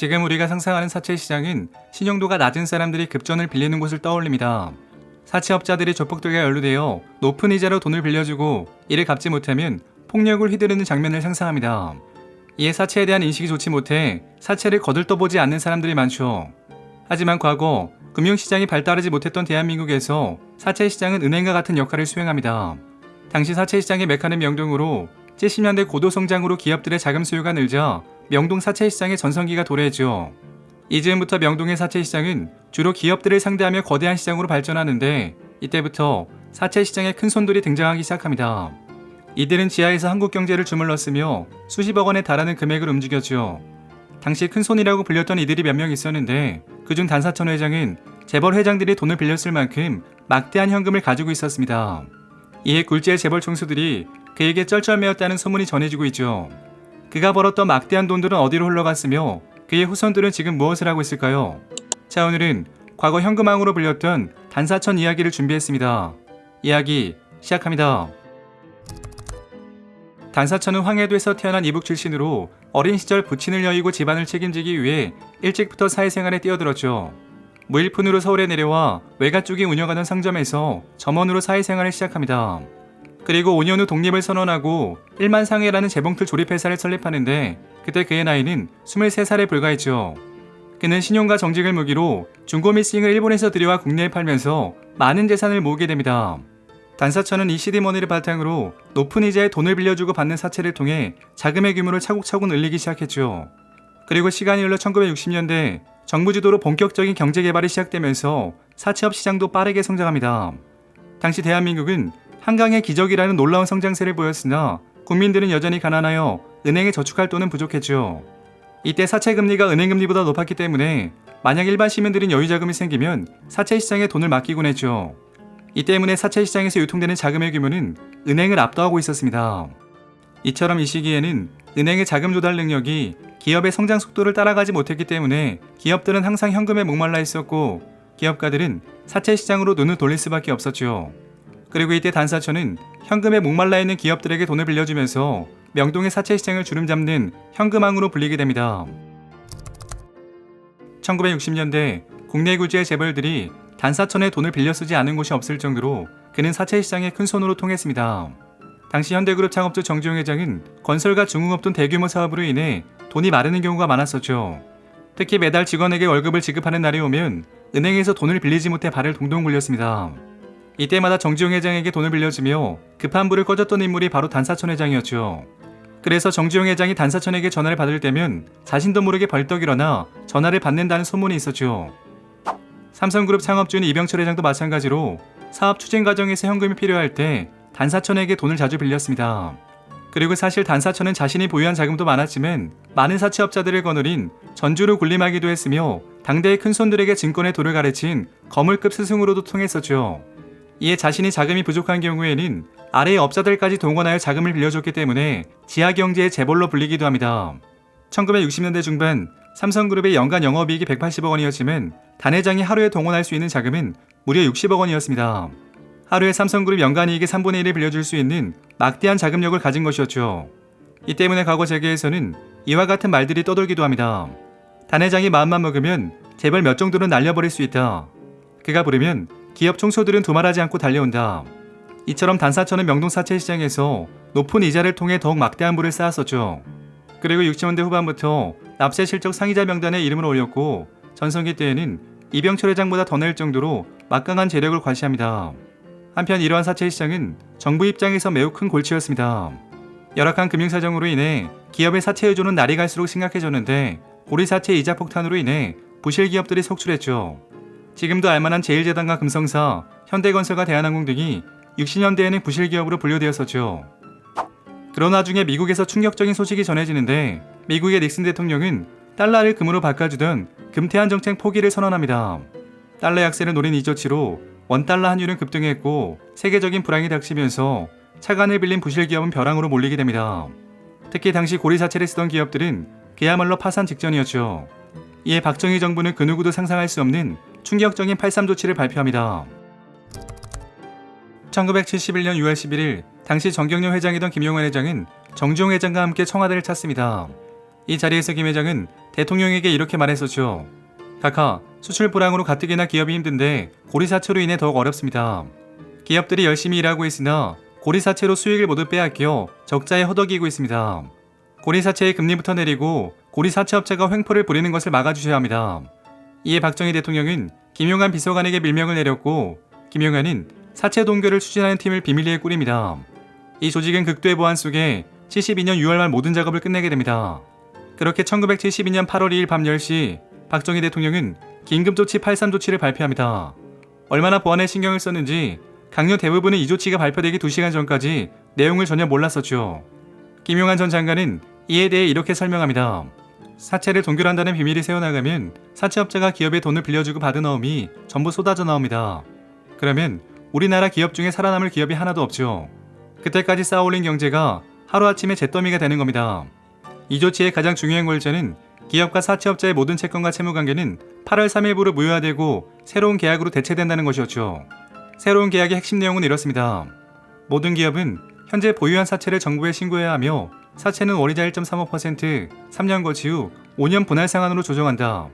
지금 우리가 상상하는 사채 시장은 신용도가 낮은 사람들이 급전을 빌리는 곳을 떠올립니다. 사채업자들이 조폭들과 연루되어 높은 이자로 돈을 빌려주고 이를 갚지 못하면 폭력을 휘두르는 장면을 상상합니다. 이에 사채에 대한 인식이 좋지 못해 사채를 거들떠보지 않는 사람들이 많죠. 하지만 과거 금융시장이 발달하지 못했던 대한민국에서 사채 시장은 은행과 같은 역할을 수행합니다. 당시 사채 시장의 메카는 명동으로 70년대 고도 성장으로 기업들의 자금 수요가 늘자 명동 사채 시장의 전성기가 도래했죠. 이즈음부터 명동의 사채 시장은 주로 기업들을 상대하며 거대한 시장으로 발전하는데 이때부터 사채 시장에 큰 손들이 등장하기 시작합니다. 이들은 지하에서 한국 경제를 주물렀으며 수십억 원에 달하는 금액을 움직였죠. 당시 큰 손이라고 불렸던 이들이 몇 명 있었는데 그중 단사천 회장은 재벌 회장들이 돈을 빌렸을 만큼 막대한 현금을 가지고 있었습니다. 이에 굴지의 재벌 총수들이 그에게 쩔쩔매었다는 소문이 전해지고 있죠. 그가 벌었던 막대한 돈들은 어디로 흘러갔으며 그의 후손들은 지금 무엇을 하고 있을까요? 자 오늘은 과거 현금왕으로 불렸던 단사천 이야기를 준비했습니다. 이야기 시작합니다. 단사천은 황해도에서 태어난 이북 출신으로 어린 시절 부친을 여의고 집안을 책임지기 위해 일찍부터 사회생활에 뛰어들었죠. 무일푼으로 서울에 내려와 외가 쪽이 운영하던 상점에서 점원으로 사회생활을 시작합니다. 그리고 5년 후 독립을 선언하고 1만 상해라는 재봉틀 조립회사를 설립하는데 그때 그의 나이는 23살에 불과했죠. 그는 신용과 정직을 무기로 중고 미싱을 일본에서 들여와 국내에 팔면서 많은 재산을 모으게 됩니다. 단사천은 이 CD머니를 바탕으로 높은 이자에 돈을 빌려주고 받는 사채를 통해 자금의 규모를 차곡차곡 늘리기 시작했죠. 그리고 시간이 흘러 1960년대 정부 주도로 본격적인 경제 개발이 시작되면서 사채업 시장도 빠르게 성장합니다. 당시 대한민국은 한강의 기적이라는 놀라운 성장세를 보였으나 국민들은 여전히 가난하여 은행에 저축할 돈은 부족했죠. 이때 사채 금리가 은행 금리보다 높았기 때문에 만약 일반 시민들은 여유 자금이 생기면 사채 시장에 돈을 맡기곤 했죠. 이 때문에 사채 시장에서 유통되는 자금의 규모는 은행을 압도하고 있었습니다. 이처럼 이 시기에는 은행의 자금 조달 능력이 기업의 성장 속도를 따라가지 못했기 때문에 기업들은 항상 현금에 목말라 있었고 기업가들은 사채 시장으로 눈을 돌릴 수밖에 없었죠. 그리고 이때 단사처는 현금에 목말라 있는 기업들에게 돈을 빌려주면서 명동의 사채 시장을 주름잡는 현금왕으로 불리게 됩니다. 1960년대 국내 구지의 재벌들이 단사천에 돈을 빌려 쓰지 않은 곳이 없을 정도로 그는 사채 시장에 큰 손으로 통했습니다. 당시 현대그룹 창업주 정지용 회장은 건설과 중공업 등 대규모 사업으로 인해 돈이 마르는 경우가 많았었죠. 특히 매달 직원에게 월급을 지급하는 날이 오면 은행에서 돈을 빌리지 못해 발을 동동 굴렸습니다. 이때마다 정지용 회장에게 돈을 빌려주며 급한 불을 꺼졌던 인물이 바로 단사천 회장이었죠. 그래서 정지용 회장이 단사천에게 전화를 받을 때면 자신도 모르게 벌떡 일어나 전화를 받는다는 소문이 있었죠. 삼성그룹 창업주인 이병철 회장도 마찬가지로 사업 추진 과정에서 현금이 필요할 때 단사천에게 돈을 자주 빌렸습니다. 그리고 사실 단사천은 자신이 보유한 자금도 많았지만 많은 사채업자들을 거느린 전주로 군림하기도 했으며 당대의 큰손들에게 증권의 도를 가르친 거물급 스승으로도 통했었죠. 이에 자신이 자금이 부족한 경우에는 아래의 업자들까지 동원하여 자금을 빌려줬기 때문에 지하경제의 재벌로 불리기도 합니다. 1960년대 중반 삼성그룹의 연간 영업이익이 180억 원이었지만 단 회장이 하루에 동원할 수 있는 자금은 무려 60억 원이었습니다. 하루에 삼성그룹 연간 이익의 3분의 1을 빌려줄 수 있는 막대한 자금력을 가진 것이었죠. 이 때문에 과거 재계에서는 이와 같은 말들이 떠돌기도 합니다. 단 회장이 마음만 먹으면 재벌 몇 정도는 날려버릴 수 있다. 그가 부르면 기업 총수들은 두말하지 않고 달려온다. 이처럼 단사천은 명동 사채 시장에서 높은 이자를 통해 더욱 막대한 부를 쌓았었죠. 그리고 60년대 후반부터 납세 실적 상위자 명단에 이름을 올렸고 전성기 때에는 이병철 회장보다 더 낼 정도로 막강한 재력을 과시합니다. 한편 이러한 사채 시장은 정부 입장에서 매우 큰 골치였습니다. 열악한 금융 사정으로 인해 기업의 사채 의존은 날이 갈수록 심각해졌는데 고리 사채 이자 폭탄으로 인해 부실 기업들이 속출했죠. 지금도 알만한 제일재단과 금성사, 현대건설과 대한항공 등이 60년대에는 부실 기업으로 분류되었었죠. 그런 와중에 미국에서 충격적인 소식이 전해지는데 미국의 닉슨 대통령은 달러를 금으로 바꿔주던 금태한 정책 포기를 선언합니다. 달러 약세를 노린 이 조치로 원달러 환율은 급등했고 세계적인 불황이 닥치면서 차관을 빌린 부실 기업은 벼랑으로 몰리게 됩니다. 특히 당시 고리사채를 쓰던 기업들은 그야말로 파산 직전이었죠. 이에 박정희 정부는 그 누구도 상상할 수 없는 충격적인 83 조치를 발표합니다. 1971년 6월 11일 당시 정경련 회장이던 김용환 회장은 정주영 회장과 함께 청와대를 찾습니다. 이 자리에서 김 회장은 대통령에게 이렇게 말했었죠. 각하, 수출 불황으로 가뜩이나 기업이 힘든데 고리사채로 인해 더욱 어렵습니다. 기업들이 열심히 일하고 있으나 고리사채로 수익을 모두 빼앗겨 적자에 허덕이고 있습니다. 고리사채의 금리부터 내리고 고리사채업체가 횡포를 부리는 것을 막아주셔야 합니다. 이에 박정희 대통령은 김용한 비서관에게 밀명을 내렸고 김용한은 사채 동결을 추진하는 팀을 비밀리에 꾸립니다. 이 조직은 극도의 보안 속에 72년 6월 말 모든 작업을 끝내게 됩니다. 그렇게 1972년 8월 2일 밤 10시 박정희 대통령은 긴급조치 83조치를 발표합니다. 얼마나 보안에 신경을 썼는지 강요 대부분은 이 조치가 발표되기 2시간 전까지 내용을 전혀 몰랐었죠. 김용한 전 장관은 이에 대해 이렇게 설명합니다. 사채를 동결한다는 비밀이 새어나가면 사채업자가 기업에 돈을 빌려주고 받은 어음이 전부 쏟아져 나옵니다. 그러면 우리나라 기업 중에 살아남을 기업이 하나도 없죠. 그때까지 쌓아올린 경제가 하루아침에 잿더미가 되는 겁니다. 이 조치의 가장 중요한 골자는 기업과 사채업자의 모든 채권과 채무관계는 8월 3일부로 무효화되고 새로운 계약으로 대체된다는 것이었죠. 새로운 계약의 핵심 내용은 이렇습니다. 모든 기업은 현재 보유한 사채를 정부에 신고해야 하며 사채는 월이자 1.35%, 3년 거치 후 5년 분할 상환으로 조정한다.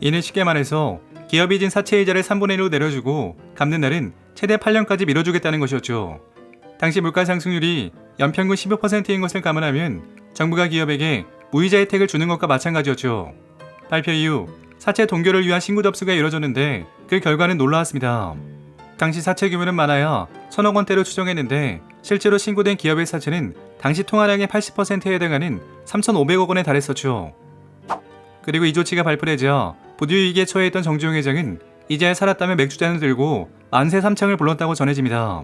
이는 쉽게 말해서 기업이 진 사채 이자를 3분의 1로 내려주고 갚는 날은 최대 8년까지 미뤄주겠다는 것이었죠. 당시 물가 상승률이 연평균 15%인 것을 감안하면 정부가 기업에게 무이자 혜택을 주는 것과 마찬가지였죠. 발표 이후 사채 동결을 위한 신고 접수가 이뤄졌는데 그 결과는 놀라웠습니다. 당시 사채 규모는 많아야 천억 원대로 추정했는데 실제로 신고된 기업의 사채는 당시 통화량의 80%에 해당하는 3,500억 원에 달했었죠. 그리고 이 조치가 발표되자 부두위기에 처해 있던 정주영 회장은 이제야 살았다며 맥주잔을 들고 안세 삼창을 불렀다고 전해집니다.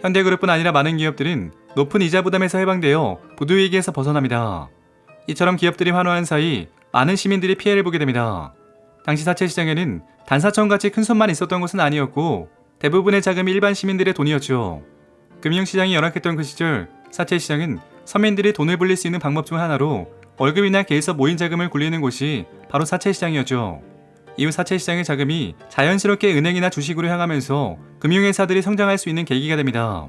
현대그룹뿐 아니라 많은 기업들은 높은 이자 부담에서 해방되어 부두위기에서 벗어납니다. 이처럼 기업들이 환호한 사이 많은 시민들이 피해를 보게 됩니다. 당시 사채 시장에는 단사청 같이 큰 손만 있었던 것은 아니었고 대부분의 자금이 일반 시민들의 돈이었죠. 금융시장이 열악했던 그 시절 사채 시장은 서민들이 돈을 불릴 수 있는 방법 중 하나로 월급이나 개에서 모인 자금을 굴리는 곳이 바로 사채 시장이었죠. 이후 사채 시장의 자금이 자연스럽게 은행이나 주식으로 향하면서 금융회사들이 성장할 수 있는 계기가 됩니다.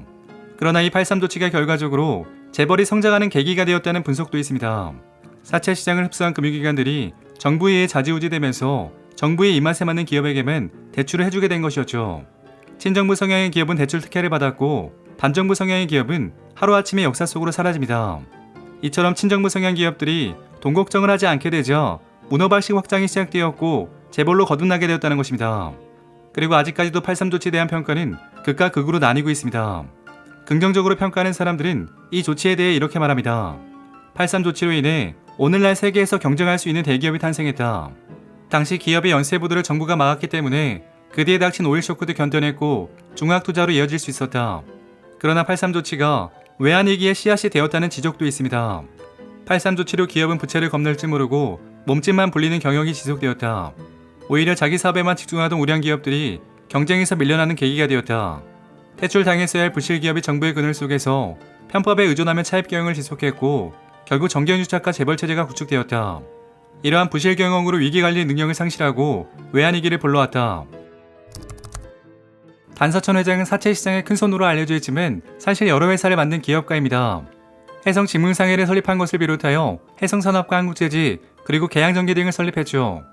그러나 이 83 조치가 결과적으로 재벌이 성장하는 계기가 되었다는 분석도 있습니다. 사채 시장을 흡수한 금융기관들이 정부에 의해 자지우지되면서 정부의 입맛에 맞는 기업에게만 대출을 해주게 된 것이었죠. 친정부 성향의 기업은 대출 특혜를 받았고 반정부 성향의 기업은 하루아침에 역사 속으로 사라집니다. 이처럼 친정부 성향 기업들이 돈 걱정을 하지 않게 되자 문어발식 확장이 시작되었고 재벌로 거듭나게 되었다는 것입니다. 그리고 아직까지도 83조치에 대한 평가는 극과 극으로 나뉘고 있습니다. 긍정적으로 평가하는 사람들은 이 조치에 대해 이렇게 말합니다. 83조치로 인해 오늘날 세계에서 경쟁할 수 있는 대기업이 탄생했다. 당시 기업의 연쇄부도를 정부가 막았기 때문에 그 뒤에 닥친 오일 쇼크도 견뎌냈고 중학 투자로 이어질 수 있었다. 그러나 83조치가 외환위기의 씨앗이 되었다는 지적도 있습니다. 83조치로 기업은 부채를 겁낼 줄 모르고 몸집만 불리는 경영이 지속되었다. 오히려 자기 사업에만 집중하던 우량 기업들이 경쟁에서 밀려나는 계기가 되었다. 퇴출당했어야 할 부실 기업이 정부의 그늘 속에서 편법에 의존하며 차입 경영을 지속했고 결국 정경유착과 재벌 체제가 구축되었다. 이러한 부실 경영으로 위기 관리 능력을 상실하고 외환위기를 불러왔다. 단사천 회장은 사채 시장의 큰 손으로 알려져 있지만 사실 여러 회사를 만든 기업가입니다. 해성 직문상회를 설립한 것을 비롯하여 해성산업과 한국재지 그리고 계양전기 등을 설립했죠.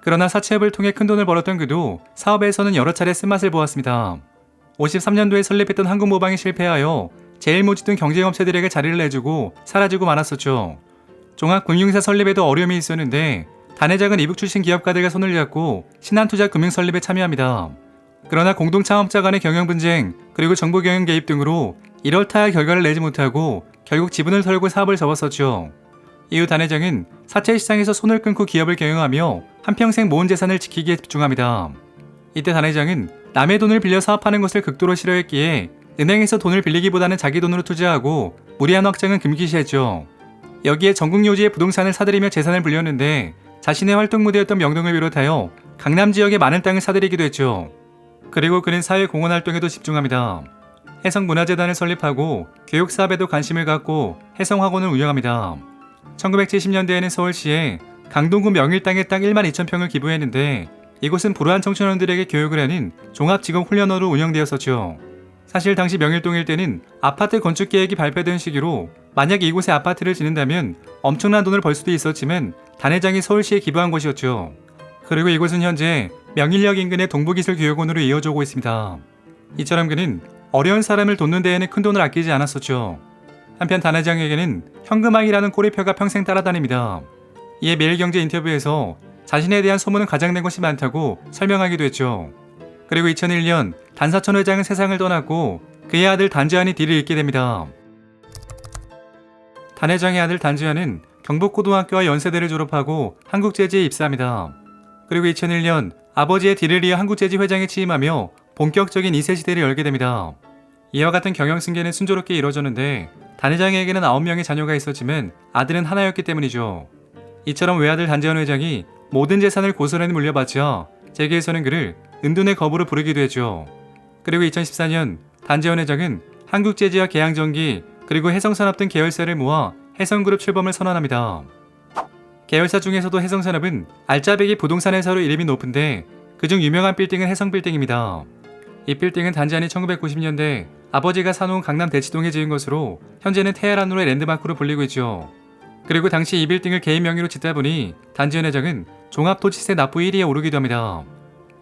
그러나 사채업을 통해 큰 돈을 벌었던 그도 사업에서는 여러 차례 쓴맛을 보았습니다. 53년도에 설립했던 한국모방이 실패하여 제일모직 등 경쟁업체들에게 자리를 내주고 사라지고 말았었죠. 종합금융사 설립에도 어려움이 있었는데 단회장은 이북 출신 기업가들과 손을 잡고 신한투자 금융 설립에 참여합니다. 그러나 공동 창업자 간의 경영 분쟁 그리고 정부 경영 개입 등으로 이럴타할 결과를 내지 못하고 결국 지분을 털고 사업을 접었었죠. 이후 단 회장은 사채 시장에서 손을 끊고 기업을 경영하며 한평생 모은 재산을 지키기에 집중합니다. 이때 단 회장은 남의 돈을 빌려 사업하는 것을 극도로 싫어했기에 은행에서 돈을 빌리기보다는 자기 돈으로 투자하고 무리한 확장은 금기시했죠. 여기에 전국 요지의 부동산을 사들이며 재산을 불렸는데 자신의 활동 무대였던 명동을 비롯하여 강남 지역의 많은 땅을 사들이기도 했죠. 그리고 그는 사회 공헌 활동에도 집중합니다. 해성문화재단을 설립하고 교육 사업에도 관심을 갖고 해성학원을 운영합니다. 1970년대에는 서울시에 강동구 명일 땅에 땅 1만 2천 평을 기부했는데 이곳은 불우한 청소년들에게 교육을 하는 종합직업훈련원으로 운영되었었죠. 사실 당시 명일동일 때는 아파트 건축 계획이 발표된 시기로 만약 이곳에 아파트를 짓는다면 엄청난 돈을 벌 수도 있었지만 단회장이 서울시에 기부한 곳이었죠. 그리고 이곳은 현재 명일역 인근의 동부기술교육원으로 이어져 오고 있습니다. 이처럼 그는 어려운 사람을 돕는 데에는 큰 돈을 아끼지 않았었죠. 한편 단회장에게는 현금왕이라는 꼬리표가 평생 따라다닙니다. 이에 매일경제 인터뷰에서 자신에 대한 소문은 가장된 것이 많다고 설명하기도 했죠. 그리고 2001년 단사천 회장은 세상을 떠났고 그의 아들 단지환이 뒤를 잇게 됩니다. 단 회장의 아들 단지환은 경북고등학교와 연세대를 졸업하고 한국재지에 입사합니다. 그리고 2001년 아버지의 뒤를 이어 한국재지 회장에 취임하며 본격적인 2세 시대를 열게 됩니다. 이와 같은 경영 승계는 순조롭게 이뤄졌는데 단 회장에게는 9명의 자녀가 있었지만 아들은 하나였기 때문이죠. 이처럼 외아들 단지현 회장이 모든 재산을 고스란히 물려받자 재계에서는 그를 은둔의 거부로 부르기도 했죠. 그리고 2014년 단지현 회장은 한국재지와 계양전기 그리고 해성산업 등 계열사를 모아 해성그룹 출범을 선언합니다. 계열사 중에서도 해성산업은 알짜배기 부동산 회사로 이름이 높은데 그중 유명한 빌딩은 해성빌딩입니다. 이 빌딩은 단지 안이 1990년대 아버지가 사놓은 강남 대치동에 지은 것으로 현재는 테헤란으로의 랜드마크로 불리고 있죠. 그리고 당시 이 빌딩을 개인 명의로 짓다 보니 단지현 회장은 종합토지세 납부 1위에 오르기도 합니다.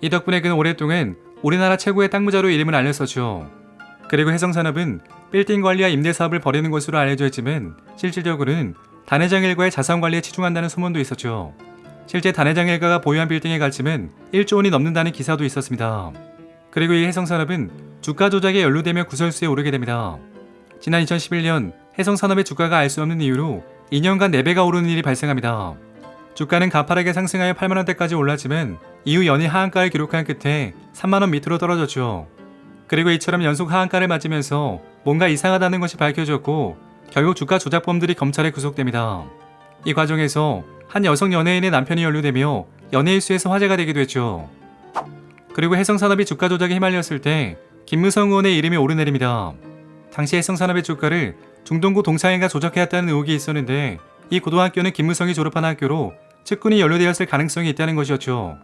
이 덕분에 그는 오랫동안 우리나라 최고의 땅 부자로 이름을 알렸었죠. 그리고 해성산업은 빌딩 관리와 임대 사업을 벌이는 것으로 알려져 있지만 실질적으로는 단회장 일가의 자산 관리에 치중한다는 소문도 있었죠. 실제 단회장 일가가 보유한 빌딩의 가치는 1조 원이 넘는다는 기사도 있었습니다. 그리고 이 해성산업은 주가 조작에 연루되며 구설수에 오르게 됩니다. 지난 2011년 해성산업의 주가가 알 수 없는 이유로 2년간 4배가 오르는 일이 발생합니다. 주가는 가파르게 상승하여 8만원대까지 올랐지만 이후 연일 하한가를 기록한 끝에 3만원 밑으로 떨어졌죠. 그리고 이처럼 연속 하한가를 맞으면서 뭔가 이상하다는 것이 밝혀졌고 결국 주가 조작범들이 검찰에 구속됩니다. 이 과정에서 한 여성 연예인의 남편이 연루되며 연예인 수에서 화제가 되기도 했죠. 그리고 해성산업이 주가 조작에 휘말렸을 때 김무성 의원의 이름이 오르내립니다. 당시 해성산업의 주가를 중동구 동창회가 조작해왔다는 의혹이 있었는데 이 고등학교는 김무성이 졸업한 학교로 측근이 연루되었을 가능성이 있다는 것이었죠.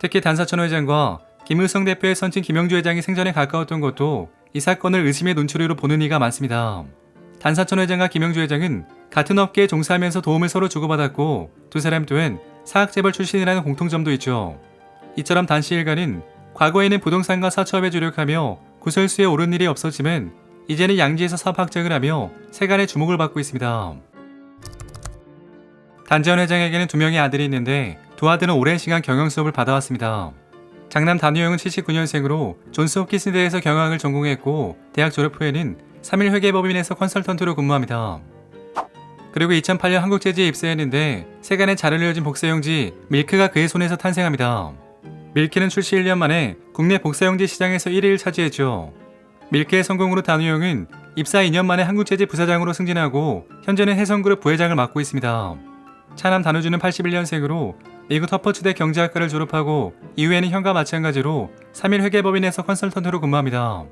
특히 단사천 회장과 김무성 대표의 선친 김영주 회장이 생전에 가까웠던 것도 이 사건을 의심의 눈초리로 보는 이가 많습니다. 단사천 회장과 김영주 회장은 같은 업계에 종사하면서 도움을 서로 주고받았고 두 사람 또한 사학재벌 출신이라는 공통점도 있죠. 이처럼 단시 일가는 과거에는 부동산과 사채업에 주력하며 구설수에 오른 일이 없었지만 이제는 양지에서 사업 확장을 하며 세간의 주목을 받고 있습니다. 단지현 회장에게는 두 명의 아들이 있는데 두 아들은 오랜 시간 경영 수업을 받아왔습니다. 장남 단우영은 79년생으로 존스 홉킨스 대에서 경영학을 전공했고 대학 졸업 후에는 3일 회계법인에서 컨설턴트로 근무합니다. 그리고 2008년 한국재지에 입사했는데 세간에 잘 알려진 복사용지 밀크가 그의 손에서 탄생합니다. 밀크는 출시 1년 만에 국내 복사용지 시장에서 1위를 차지했죠. 밀크의 성공으로 단우영은 입사 2년 만에 한국재지 부사장으로 승진하고 현재는 해성그룹 부회장을 맡고 있습니다. 차남 단우주는 81년생으로 미국 터퍼츠대 경제학과를 졸업하고 이후에는 현과 마찬가지로 3일 회계법인에서 컨설턴트로 근무합니다.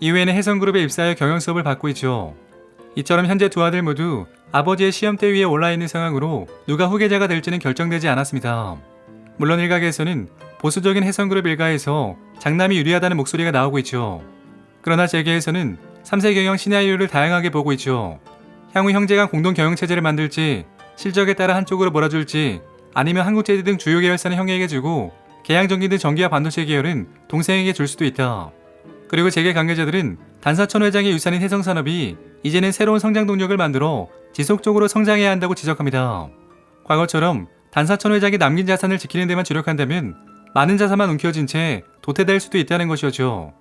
이후에는 해성그룹에 입사하여 경영 수업을 받고 있죠. 이처럼 현재 두 아들 모두 아버지의 시험대 위에 올라 있는 상황으로 누가 후계자가 될지는 결정되지 않았습니다. 물론 일각에서는 보수적인 해성그룹 일가에서 장남이 유리하다는 목소리가 나오고 있죠. 그러나 재계에서는 3세 경영 시나리오를 다양하게 보고 있죠. 향후 형제간 공동 경영 체제를 만들지 실적에 따라 한쪽으로 몰아줄지 아니면 한국제지 등 주요 계열사는 형에게 주고 계양 전기 등 전기와 반도체 계열은 동생에게 줄 수도 있다. 그리고 재계 관계자들은 단사천 회장의 유산인 해성산업이 이제는 새로운 성장 동력을 만들어 지속적으로 성장해야 한다고 지적합니다. 과거처럼 단사천 회장이 남긴 자산을 지키는 데만 주력한다면 많은 자산만 움켜쥔 채 도태될 수도 있다는 것이었죠.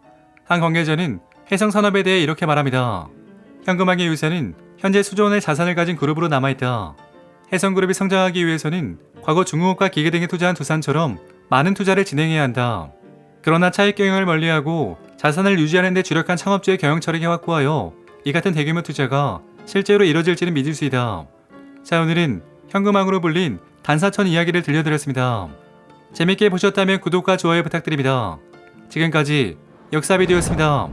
한 관계자는 해성산업에 대해 이렇게 말합니다. 현금화의 유산은 현재 수조 원의 자산을 가진 그룹으로 남아있다. 해성그룹이 성장하기 위해서는 과거 중공업과 기계 등에 투자한 두산처럼 많은 투자를 진행해야 한다. 그러나 차익 경영을 멀리하고 자산을 유지하는 데 주력한 창업주의 경영 철학이 확고하여 이 같은 대규모 투자가 실제로 이뤄질지는 믿을 수 있다. 자 오늘은 현금왕으로 불린 단사천 이야기를 들려드렸습니다. 재밌게 보셨다면 구독과 좋아요 부탁드립니다. 지금까지 역사비디오였습니다.